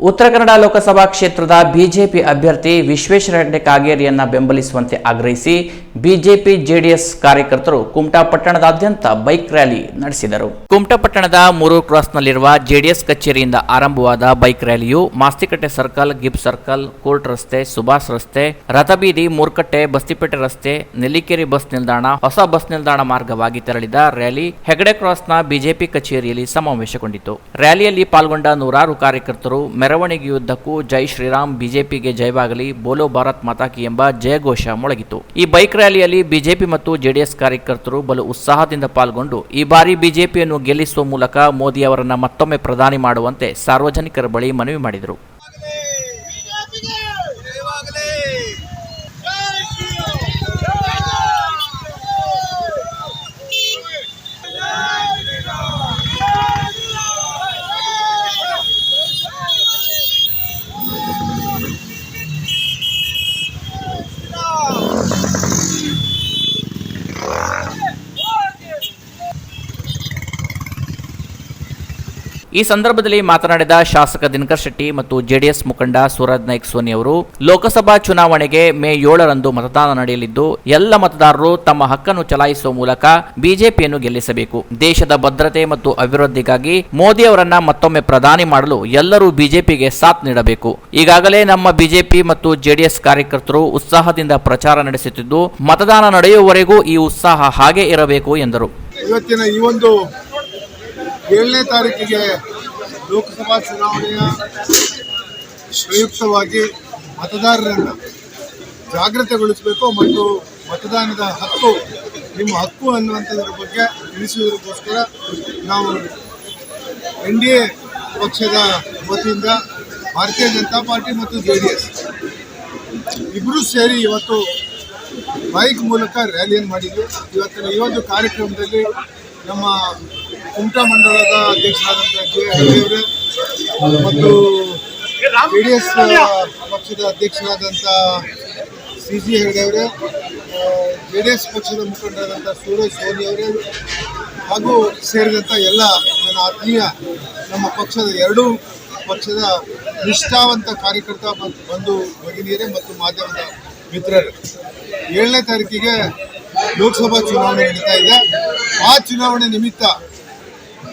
ಉತ್ತರ ಕನ್ನಡ ಲೋಕಸಭಾ ಕ್ಷೇತ್ರದ ಬಿಜೆಪಿ ಅಭ್ಯರ್ಥಿ ವಿಶ್ವೇಶ್ವರ ಹೆಗಡೆ ಕಾಗೇರಿಯನ್ನ ಬೆಂಬಲಿಸುವಂತೆ ಆಗ್ರಹಿಸಿ ಬಿಜೆಪಿ ಜೆಡಿಎಸ್ ಕಾರ್ಯಕರ್ತರು ಕುಮಟಾ ಪಟ್ಟಣದಾದ್ಯಂತ ಬೈಕ್ ರ್ಯಾಲಿ ನಡೆಸಿದರು. ಕುಮಟಾ ಪಟ್ಟಣದ ಮೂರು ಕ್ರಾಸ್ನಲ್ಲಿರುವ ಜೆಡಿಎಸ್ ಕಚೇರಿಯಿಂದ ಆರಂಭವಾದ bike ರ್ಯಾಲಿಯು Mastikatte circle, Gibb circle, court ರಸ್ತೆ, ಸುಭಾಷ್ ರಸ್ತೆ, ರಥಬೀದಿ, ಮೂರ್ಕಟ್ಟೆ, ಬಸ್ತಿಪೇಟೆ ರಸ್ತೆ, ನೆಲ್ಲಿಕೇರಿ ಬಸ್ ನಿಲ್ದಾಣ, ಹೊಸ ಬಸ್ ನಿಲ್ದಾಣ ಮಾರ್ಗವಾಗಿ ತೆರಳಿದ ರ್ಯಾಲಿ ಹೆಗಡೆ ಕ್ರಾಸ್ನ ಬಿಜೆಪಿ ಕಚೇರಿಯಲ್ಲಿ ಸಮಾವೇಶಗೊಂಡಿತು. ರ್ಯಾಲಿಯಲ್ಲಿ ಪಾಲ್ಗೊಂಡ ನೂರಾರು ಕಾರ್ಯಕರ್ತರು ಮೆರವಣಿಗೆಯುದ್ದಕ್ಕೂ ಜೈ ಶ್ರೀರಾಮ್ ಬಿಜೆಪಿಗೆ ಜಯವಾಗಲಿ, ಬೋಲೋ ಭಾರತ್ ಮಾತಾಕಿ ಎಂಬ ಜಯಘೋಷ ಮೊಳಗಿತು. ಈ ಬೈಕ್ ರ್ಯಾಲಿಯಲ್ಲಿ ಬಿಜೆಪಿ ಮತ್ತು ಜೆಡಿಎಸ್ ಕಾರ್ಯಕರ್ತರು ಬಲು ಉತ್ಸಾಹದಿಂದ ಪಾಲ್ಗೊಂಡು ಈ ಬಾರಿ ಬಿಜೆಪಿಯನ್ನು ಗೆಲ್ಲಿಸುವ ಮೂಲಕ ಮೋದಿ ಅವರನ್ನ ಮತ್ತೊಮ್ಮೆ ಪ್ರಧಾನಿ ಮಾಡುವಂತೆ ಸಾರ್ವಜನಿಕರ ಬಳಿ ಮನವಿ ಮಾಡಿದರು. ಈ ಸಂದರ್ಭದಲ್ಲಿ ಮಾತನಾಡಿದ ಶಾಸಕ ದಿನಕರ್ ಶೆಟ್ಟಿ ಮತ್ತು ಜೆಡಿಎಸ್ ಮುಖಂಡ ಸೂರಜ್ ನಾಯ್ಕ್ ಸೋನಿ ಅವರು, ಲೋಕಸಭಾ ಚುನಾವಣೆಗೆ ಮೇ ಏಳರಂದು ಮತದಾನ ನಡೆಯಲಿದ್ದು, ಎಲ್ಲ ಮತದಾರರು ತಮ್ಮ ಹಕ್ಕನ್ನು ಚಲಾಯಿಸುವ ಮೂಲಕ ಬಿಜೆಪಿಯನ್ನು ಗೆಲ್ಲಿಸಬೇಕು. ದೇಶದ ಭದ್ರತೆ ಮತ್ತು ಅಭಿವೃದ್ಧಿಗಾಗಿ ಮೋದಿ ಅವರನ್ನ ಮತ್ತೊಮ್ಮೆ ಪ್ರಧಾನಿ ಮಾಡಲು ಎಲ್ಲರೂ ಬಿಜೆಪಿಗೆ ಸಾಥ್ ನೀಡಬೇಕು. ಈಗಾಗಲೇ ನಮ್ಮ ಬಿಜೆಪಿ ಮತ್ತು ಜೆಡಿಎಸ್ ಕಾರ್ಯಕರ್ತರು ಉತ್ಸಾಹದಿಂದ ಪ್ರಚಾರ ನಡೆಸುತ್ತಿದ್ದು, ಮತದಾನ ನಡೆಯುವವರೆಗೂ ಈ ಉತ್ಸಾಹ ಹಾಗೆ ಇರಬೇಕು ಎಂದರು. ಇವತ್ತಿನ ಈ ಒಂದು ಏಳನೇ ತಾರೀಕಿಗೆ ಲೋಕಸಭಾ ಚುನಾವಣೆಯ ಪ್ರಯುಕ್ತವಾಗಿ ಮತದಾರರನ್ನು ಜಾಗೃತಗೊಳಿಸಬೇಕು ಮತ್ತು ಮತದಾನದ ಹಕ್ಕು, ನಿಮ್ಮ ಹಕ್ಕು ಅನ್ನುವಂಥದ್ರ ಬಗ್ಗೆ ತಿಳಿಸುವುದಕ್ಕೋಸ್ಕರ ನಾವು ಎನ್ ಡಿ ಎ ಪಕ್ಷದ ವತಿಯಿಂದ ಭಾರತೀಯ ಜನತಾ ಪಾರ್ಟಿ ಮತ್ತು ಜೆ ಡಿ ಎಸ್ ಇಬ್ಬರೂ ಸೇರಿ ಇವತ್ತು ಬೈಕ್ ಮೂಲಕ ರ್ಯಾಲಿಯನ್ನು ಮಾಡಿದ್ವಿ. ಇವತ್ತಿನ ಈ ಒಂದು ಕಾರ್ಯಕ್ರಮದಲ್ಲಿ ನಮ್ಮ ಕುಮಟಾ ಮಂಡಲದ ಅಧ್ಯಕ್ಷರಾದಂಥ ಜೆ ಹಳ್ಳಿಯವರೇ ಮತ್ತು ಜೆ ಡಿ ಎಸ್ ಪಕ್ಷದ ಅಧ್ಯಕ್ಷರಾದಂಥ ಸಿ ಜಿ ಹೆಗಡೆಯವರೇ ಜೆ ಡಿ ಎಸ್ ಪಕ್ಷದ ಮುಖಂಡರಾದಂಥ ಸೂರಜ್ ಸೋನಿ ಅವರೇ ಹಾಗೂ ಸೇರಿದಂಥ ಎಲ್ಲ ನನ್ನ ಆತ್ಮೀಯ ನಮ್ಮ ಪಕ್ಷದ ಎರಡೂ ಪಕ್ಷದ ನಿಷ್ಠಾವಂತ ಕಾರ್ಯಕರ್ತ ಬಂಧು ಭಗಿನಿಯರೇ ಮತ್ತು ಮಾಧ್ಯಮದ ಮಿತ್ರರೇ. ಏಳನೇ ತಾರೀಕಿಗೆ ಲೋಕಸಭಾ ಚುನಾವಣೆ ನಡೀತಾ ಇದೆ. ಆ ಚುನಾವಣೆ ನಿಮಿತ್ತ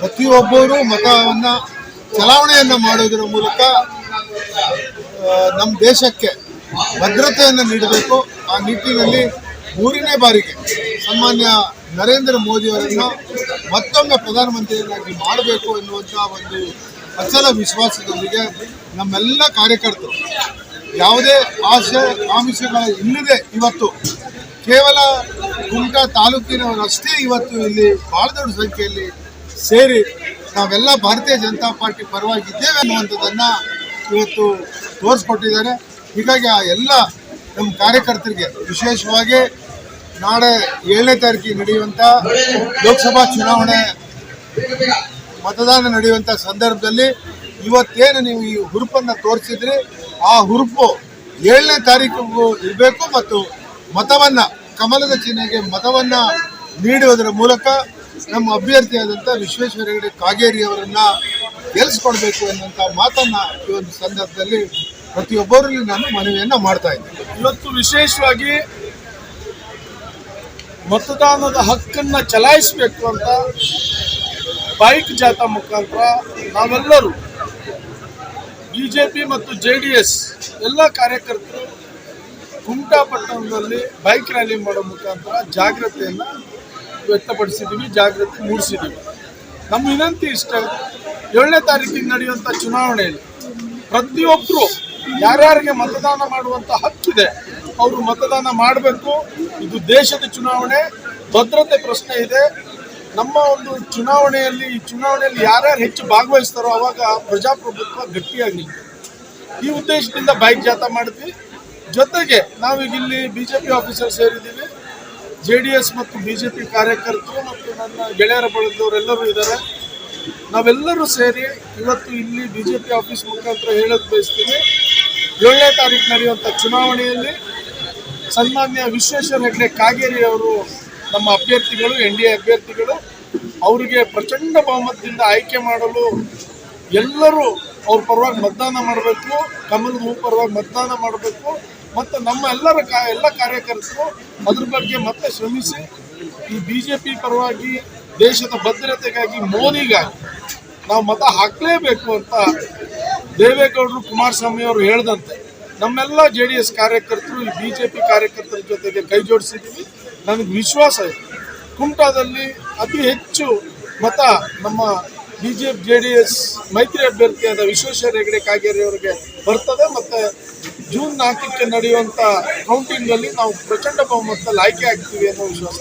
ಪ್ರತಿಯೊಬ್ಬರೂ ಮತವನ್ನ, ಚಲಾವಣೆಯನ್ನ ಮಾಡೋದರ ಮೂಲಕ ನಮ್ಮ ದೇಶಕ್ಕೆ ಭದ್ರತೆಯನ್ನು ನೀಡಬೇಕು. ಆ ನಿಟ್ಟಿನಲ್ಲಿ ಮೂರನೇ ಬಾರಿಗೆ ಸನ್ಮಾನ್ಯ ನರೇಂದ್ರ ಮೋದಿಯವರನ್ನು ಮತ್ತೊಮ್ಮೆ ಪ್ರಧಾನಮಂತ್ರಿಯನ್ನಾಗಿ ಮಾಡಬೇಕು ಎನ್ನುವಂಥ ಒಂದು ಅಚಲ ವಿಶ್ವಾಸದೊಂದಿಗೆ ನಮ್ಮೆಲ್ಲ ಕಾರ್ಯಕರ್ತರು ಯಾವುದೇ ಆಶೆ, ಆಮಿಷಗಳ ಇಲ್ಲದೆ ಇವತ್ತು, ಕೇವಲ ಕುಮಟಾ ತಾಲೂಕಿನವರಷ್ಟೇ ಇವತ್ತು ಇಲ್ಲಿ ಬಹಳ ದೊಡ್ಡ ಸಂಖ್ಯೆಯಲ್ಲಿ ಸೇರಿ ನಾವೆಲ್ಲ ಭಾರತೀಯ ಜನತಾ ಪಾರ್ಟಿ ಪರವಾಗಿದ್ದೇವೆ ಅನ್ನುವಂಥದ್ದನ್ನು ಇವತ್ತು ತೋರಿಸ್ಕೊಟ್ಟಿದ್ದಾರೆ. ಹೀಗಾಗಿ ಆ ಎಲ್ಲ ನಮ್ಮ ಕಾರ್ಯಕರ್ತರಿಗೆ ವಿಶೇಷವಾಗಿ ನಾಳೆ ಏಳನೇ ತಾರೀಕಿಗೆ ನಡೆಯುವಂಥ ಲೋಕಸಭಾ ಚುನಾವಣೆ ಮತದಾನ ನಡೆಯುವಂಥ ಸಂದರ್ಭದಲ್ಲಿ ಇವತ್ತೇನು ನೀವು ಈ ಹುರುಪನ್ನು ತೋರಿಸಿದ್ರಿ, ಆ ಹುರುಪು ಏಳನೇ ತಾರೀಕು ಇರಬೇಕು ಮತ್ತು ಮತವನ್ನು, ಕಮಲದ ಚಿಹ್ನೆಗೆ ಮತವನ್ನು ನೀಡುವುದರ ಮೂಲಕ ನಮ್ಮ ಅಭ್ಯರ್ಥಿಯಾದಂಥ ವಿಶ್ವೇಶ್ವರ ಹೆಗಡೆ ಕಾಗೇರಿ ಅವರನ್ನ ಗೆಲ್ಲಿಸ್ಕೊಡ್ಬೇಕು ಅನ್ನೋಂಥ ಮಾತನ್ನ ಈ ಒಂದು ಸಂದರ್ಭದಲ್ಲಿ ಪ್ರತಿಯೊಬ್ಬರಲ್ಲಿ ನಾನು ಮನವಿಯನ್ನ ಮಾಡ್ತಾ ಇದ್ದೀನಿ. ಇವತ್ತು ವಿಶೇಷವಾಗಿ ಮತದಾನದ ಹಕ್ಕನ್ನ ಚಲಾಯಿಸಬೇಕು ಅಂತ ಬೈಕ್ ಜಾಥಾ ಮುಖಾಂತರ ನಾವೆಲ್ಲರೂ ಬಿಜೆಪಿ ಮತ್ತು ಜೆ ಡಿ ಎಸ್ ಎಲ್ಲ ಕಾರ್ಯಕರ್ತರು ಕುಮಟಾಪಟ್ಟಣದಲ್ಲಿ ಬೈಕ್ ರ್ಯಾಲಿ ಮಾಡೋ ಮುಖಾಂತರ ಜಾಗ್ರತೆಯನ್ನು ವ್ಯಕ್ತಪಡಿಸಿದ್ದೀವಿ ಜಾಗೃತಿ ಮೂಡಿಸಿದ್ದೀವಿ ನಮ್ಮ ವಿನಂತಿ ಇಷ್ಟ, ಏಳನೇ ತಾರೀಕಿಗೆ ನಡೆಯುವಂಥ ಚುನಾವಣೆಯಲ್ಲಿ ಪ್ರತಿಯೊಬ್ಬರು ಯಾರ್ಯಾರಿಗೆ ಮತದಾನ ಮಾಡುವಂಥ ಹಕ್ಕಿದೆ, ಅವರು ಮತದಾನ ಮಾಡಬೇಕು. ಇದು ದೇಶದ ಚುನಾವಣೆ, ಭದ್ರತೆ ಪ್ರಶ್ನೆ ಇದೆ. ನಮ್ಮ ಒಂದು ಚುನಾವಣೆಯಲ್ಲಿ, ಈ ಚುನಾವಣೆಯಲ್ಲಿ ಯಾರ್ಯಾರು ಹೆಚ್ಚು ಭಾಗವಹಿಸ್ತಾರೋ ಅವಾಗ ಪ್ರಜಾಪ್ರಭುತ್ವ ಗಟ್ಟಿಯಾಗಿ ಈ ಉದ್ದೇಶದಿಂದ ಬೈಕ್ ಜಾಥಾ ಮಾಡಿದ್ವಿ. ಜೊತೆಗೆ ನಾವೀಗಿಲ್ಲಿ ಬಿ ಜೆ ಪಿ ಆಫೀಸರ್ ಸೇರಿದ್ದೀವಿ. ಜೆ ಡಿ ಎಸ್ ಮತ್ತು ಬಿ ಜೆ ಪಿ ಕಾರ್ಯಕರ್ತರು ಮತ್ತು ನನ್ನ ಗೆಳೆಯರ ಬಳಗದವರೆಲ್ಲರೂ ಇದ್ದಾರೆ. ನಾವೆಲ್ಲರೂ ಸೇರಿ ಇವತ್ತು ಇಲ್ಲಿ ಬಿ ಜೆ ಪಿ ಆಫೀಸ್ ಮುಖಾಂತರ ಹೇಳೋದು ಬಯಸ್ತೀನಿ. ಏಳನೇ ತಾರೀಕು ನಡೆಯುವಂಥ ಚುನಾವಣೆಯಲ್ಲಿ ಸನ್ಮಾನ್ಯ ವಿಶ್ವೇಶ್ವರ ಹೆಗ್ಡೆ ಕಾಗೇರಿ ಅವರು ನಮ್ಮ ಅಭ್ಯರ್ಥಿಗಳು, ಎನ್ ಡಿ ಎ ಅಭ್ಯರ್ಥಿಗಳು, ಅವರಿಗೆ ಪ್ರಚಂಡ ಬಹುಮತದಿಂದ ಆಯ್ಕೆ ಮಾಡಲು ಎಲ್ಲರೂ ಅವ್ರ ಪರವಾಗಿ ಮತದಾನ ಮಾಡಬೇಕು. ಕಮಲದ ಹೂ ಪರವಾಗಿ ಮತದಾನ ಮಾಡಬೇಕು. ಮತ್ತು ನಮ್ಮ ಎಲ್ಲರ ಎಲ್ಲ ಕಾರ್ಯಕರ್ತರು ಅದ್ರ ಬಗ್ಗೆ ಮತ್ತೆ ಶ್ರಮಿಸಿ ಈ ಬಿ ಜೆ ಪಿ ಪರವಾಗಿ ದೇಶದ ಭದ್ರತೆಗಾಗಿ ಮೋದಿಗಾಗಿ ನಾವು ಮತ ಹಾಕಲೇಬೇಕು ಅಂತ ದೇವೇಗೌಡರು ಕುಮಾರಸ್ವಾಮಿ ಅವರು ಹೇಳ್ದಂತೆ. ನಮ್ಮೆಲ್ಲ ಜೆ ಡಿ ಎಸ್ ಕಾರ್ಯಕರ್ತರು, ಈ ಬಿ ಜೆ ಪಿ ಕಾರ್ಯಕರ್ತರ ಜೊತೆಗೆ ಕೈ ಜೋಡಿಸಿದ್ದೀವಿ. ನನಗೆ ವಿಶ್ವಾಸ ಇದೆ. ಕುಮಟಾದಲ್ಲಿ ಅತಿ ಹೆಚ್ಚು ಮತ ನಮ್ಮ ಬಿ ಜೆ ಡಿ ಎಸ್ ಮೈತ್ರಿ ಅಭ್ಯರ್ಥಿಯಾದ ವಿಶ್ವೇಶ್ವರ ಹೆಗಡೆ, ಕಾಗೇರಿ ಅವರಿಗೆ ಬರ್ತದೆ. ಮತ್ತು ಜೂನ್ ನಾಲ್ಕಕ್ಕೆ ಕೌಂಟಿಂಗ್ ಅಲ್ಲಿ ನಾವು ಪ್ರಚಂಡ ಬಹುಮತದಲ್ಲಿ ಆಯ್ಕೆ ಆಗ್ತೀವಿ ಅನ್ನೋ ವಿಶ್ವಾಸ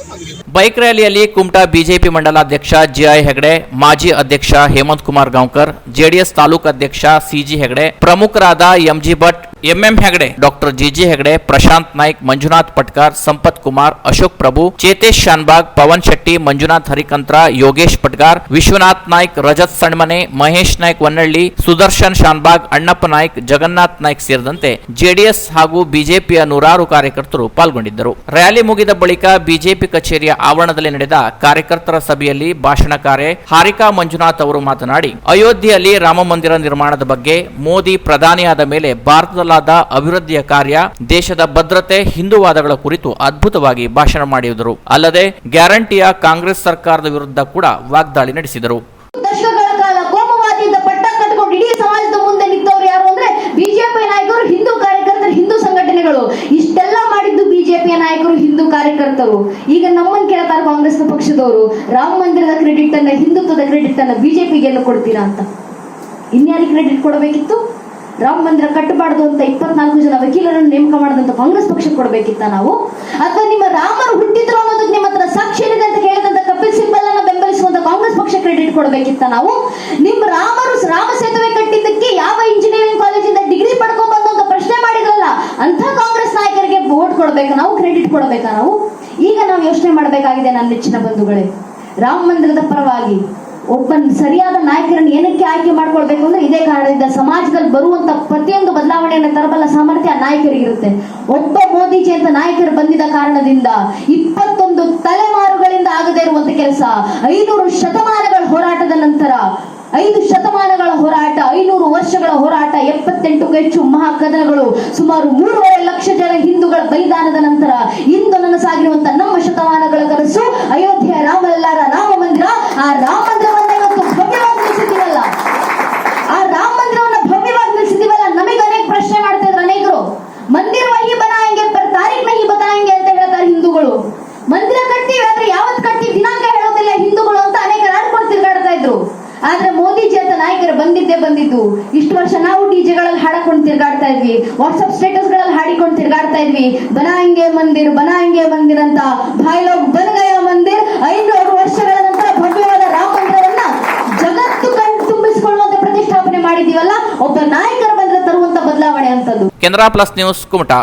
ಬೈಕ್ ರ್ಯಾಲಿಯಲ್ಲಿ ಕುಮಟಾ ಬಿಜೆಪಿ ಮಂಡಲಾಧ್ಯಕ್ಷ ಜಿಐ ಹೆಗಡೆ, ಮಾಜಿ ಅಧ್ಯಕ್ಷ ಹೇಮಂತ್ ಕುಮಾರ್ ಗಾಂವ್ಕರ್, ಜೆಡಿಎಸ್ ತಾಲೂಕು ಅಧ್ಯಕ್ಷ ಸಿಜಿ ಹೆಗಡೆ, ಪ್ರಮುಖರಾದ MG Bhat MM Hegde, doctor GG Hegde, Prashant Naik, Manjunath Patkar, Sampath Kumar, Ashok Prabhu, Chetesh Shanbhag, Pavan Shetty, Manjunath Harikantra, Yogesh Patkar Vishwanath Naik, Rajat Sanmane, Mahesh Naik Vannalli Sudarshan Shanbhag, Annappa Naik, Jagannath Naik ಸೇರಿದಂತೆ JDS ಹಾಗೂ ಬಿಜೆಪಿಯ ನೂರಾರು ಕಾರ್ಯಕರ್ತರು ಪಾಲ್ಗೊಂಡಿದ್ದರು. Rally ಮುಗಿದ ಬಳಿಕ BJP ಕಚೇರಿಯ ಆವರಣದಲ್ಲಿ ನಡೆದ ಕಾರ್ಯಕರ್ತರ ಸಭೆಯಲ್ಲಿ ಭಾಷಣಕಾರೆ ಹಾರಿಕಾ ಮಂಜುನಾಥ್ ಅವರು ಮಾತನಾಡಿ, ಅಯೋಧ್ಯೆಯಲ್ಲಿ ರಾಮಮಂದಿರ ನಿರ್ಮಾಣದ ಬಗ್ಗೆ ಮೋದಿ ಪ್ರಧಾನಿಯಾದ ಮೇಲೆ ಭಾರತದಲ್ಲಾದ ಅಭಿವೃದ್ಧಿಯ ಕಾರ್ಯ ದೇಶದ ಭದ್ರತೆ, ಹಿಂದುವಾದಗಳ ಕುರಿತು ಅದ್ಭುತವಾಗಿ ಭಾಷಣ ಮಾಡಿದರು. ಅಲ್ಲದೆ ಗ್ಯಾರಂಟಿಯ ಕಾಂಗ್ರೆಸ್ ಸರ್ಕಾರದ ವಿರುದ್ಧ ಕೂಡ ವಾಗ್ದಾಳಿ ನಡೆಸಿದರು. ಇಷ್ಟೆಲ್ಲ ಮಾಡಿದ್ದು ಬಿಜೆಪಿಯ ನಾಯಕರು, ಹಿಂದೂ ಕಾರ್ಯಕರ್ತರು. ಈಗ ನಮ್ಮನ್ನು ಕೇಳ್ತಾರೆ ಕಾಂಗ್ರೆಸ್ ಪಕ್ಷದವರು. ರಾಮ ಮಂದಿರದ ಕ್ರೆಡಿಟ್ ಅನ್ನ, ಹಿಂದುತ್ವದ ಕ್ರೆಡಿಟ್ ಅನ್ನ ಬಿಜೆಪಿಗೆ ಕೊಡ್ತೀರಾ ಅಂತ. ಇನ್ಯಾರಿಗೆ ಕ್ರೆಡಿಟ್ ಕೊಡಬೇಕಿತ್ತು? ರಾಮ ಮಂದಿರ ಕಟ್ಟಬಾರ್ದು ಅಂತ ಇಪ್ಪತ್ನಾಲ್ಕು ಜನ ವಕೀಲರನ್ನು ನೇಮಕ ಮಾಡಿದಂತ ಕಾಂಗ್ರೆಸ್ ಪಕ್ಷಕ್ಕೆ ಕೊಡಬೇಕಿತ್ತ ನಾವು? ಅಥವಾ ನಿಮ್ಮ ರಾಮರು ಹುಟ್ಟಿದ್ರು ಅನ್ನೋದಕ್ಕೆ ನಿಮ್ಮ ಹತ್ರ ಸಾಕ್ಷಿ ಇದೆ ಅಂತ ಹೇಳಿದಂತ ಕಪಿಲ್ ಸಿಬ್ಬಲ್ ಅನ್ನ ಬೆಂಬಲಿಸುವಂತ ಕಾಂಗ್ರೆಸ್ ಪಕ್ಷ ಕ್ರೆಡಿಟ್ ಕೊಡಬೇಕಿತ್ತ ನಾವು? ನಿಮ್ಮ ರಾಮರು ರಾಮ ಸೇತುವೆ ಕಟ್ಟಿದ್ದಕ್ಕೆ ಯಾವ ಇಂಜಿನಿಯರಿಂಗ್ ಕಾಲೇಜಿಂದ ಡಿಗ್ರಿ ಪಡ್ಕೊಂಡ್ ಅಂತ ಪ್ರಶ್ನೆ ಮಾಡಿದ್ರಲ್ಲ ಅಂತ ಕಾಂಗ್ರೆಸ್ ನಾಯಕರಿಗೆ ವೋಟ್ ಕೊಡಬೇಕು, ನಾವು ಕ್ರೆಡಿಟ್ ಕೊಡಬೇಕಾ ನಾವು? ಈಗ ನಾವು ಯೋಚನೆ ಮಾಡಬೇಕಾಗಿದೆ ನನ್ನ ನೆಚ್ಚಿನ ಬಂಧುಗಳೇ, ರಾಮ ಮಂದಿರದ ಪರವಾಗಿ ಒಬ್ಬ ಸರಿಯಾದ ನಾಯಕರನ್ನು ಏನಕ್ಕೆ ಆಯ್ಕೆ ಮಾಡ್ಕೊಳ್ಬೇಕು ಅಂದ್ರೆ ಇದೇ ಕಾರಣದಿಂದ ಸಮಾಜದಲ್ಲಿ ಬರುವಂತ ಪ್ರತಿಯೊಂದು ಬದಲಾವಣೆಯನ್ನು ತರಬಲ್ಲ ಸಾಮರ್ಥ್ಯ ನಾಯಕರಿಗಿರುತ್ತೆ ಒಬ್ಬ ಮೋದಿಜಿ ಅಂತ ನಾಯಕರು ಬಂದಿದ ಕಾರಣದಿಂದ ಇಪ್ಪತ್ತೊಂದು ತಲೆಮಾರುಗಳಿಂದ ಆಗದೇ ಇರುವಂತ ಕೆಲಸ, ಐನೂರು ಶತಮಾನಗಳ ಹೋರಾಟದ ನಂತರ, ಐದು ಶತಮಾನಗಳ ಹೋರಾಟ, ಐನೂರು ವರ್ಷಗಳ ಹೋರಾಟ, ಎಪ್ಪತ್ತೆಂಟು ಹೆಚ್ಚು ಮಹಾಕದನಗಳು, ಸುಮಾರು ಮೂರುವರೆ ಲಕ್ಷ ಜನ ಹಿಂದೂಗಳ ಬಲಿದಾನದ ನಂತರ ಇಂದು ನನಸಾಗಿರುವಂತ ನಮ್ಮ ಶತಮಾನಗಳ ಇದ್ವಿ ಬನಾಂಗೆ ಮಂದಿರ್ ಬನಾಂಗೆ ಮಂದಿರ್ ಅಂತ ಭಾಯ್ಲೋಗ್ ಬನಗಯ ಮಂದಿರ್ ಐನೂರು ವರ್ಷಗಳ ನಂತರ ಭವ್ಯವಾದ ರಾಮ ಮಂದಿರವನ್ನ ಜಗತ್ತು ಕಣ್ ತುಂಬಿಸಿಕೊಳ್ಳುವಂತ ಪ್ರತಿಷ್ಠಾಪನೆ ಮಾಡಿದೀವಲ್ಲ ಒಬ್ಬ ನಾಯಕರ ಬಂದ್ರೆ ತರುವಂತ ಬದಲಾವಣೆ ಅಂತದ್ದು. Canara plus news Kumta.